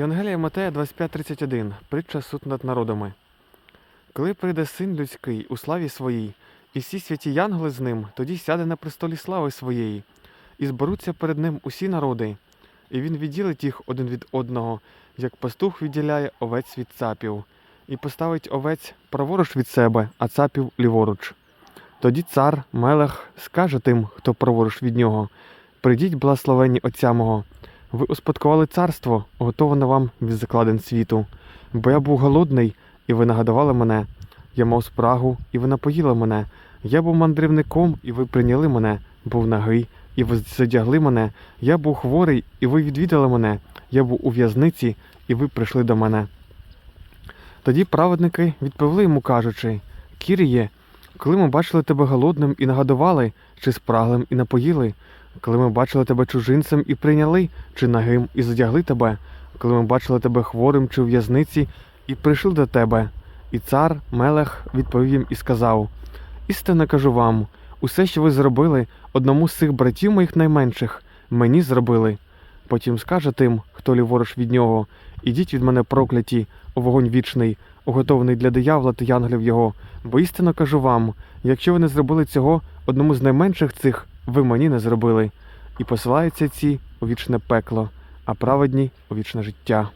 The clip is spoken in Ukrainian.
Євангелія Матея 25.31. Притча суд над народами. Коли прийде син людський у славі своїй, і всі святі янголи з ним, тоді сяде на престолі слави своєї, і зберуться перед ним усі народи, і він відділить їх один від одного, як пастух відділяє овець від цапів, і поставить овець праворуч від себе, а цапів ліворуч. Тоді цар, мелех, скаже тим, хто праворуч від нього: Прийдіть, благословенні Отця мого, ви успадкували царство, готоване вам від закладин світу. Бо я був голодний, і ви нагадували мене. Я мав спрагу, і ви напоїли мене. Я був мандрівником, і ви прийняли мене, був нагий, і ви задягли мене. Я був хворий, і ви відвідали мене. Я був у в'язниці, і ви прийшли до мене. Тоді праведники відповіли йому, кажучи: Кіріє, коли ми бачили тебе голодним і нагодували, чи спраглим і напоїли, коли ми бачили тебе чужинцем і прийняли, чи нагим і задягли тебе, коли ми бачили тебе хворим чи у в'язниці, і прийшли до тебе. І цар Мелех відповів їм і сказав: Істинно кажу вам, усе, що ви зробили, одному з цих братів моїх найменших, мені зробили. Потім скаже тим, хто ліворуч від нього, ідіть від мене прокляті, у вогонь вічний, уготований для диявола та янглів його. Бо істинно кажу вам, якщо ви не зробили цього одному з найменших цих, ви мені не зробили. І посилаються ці у вічне пекло, а праведні у вічне життя.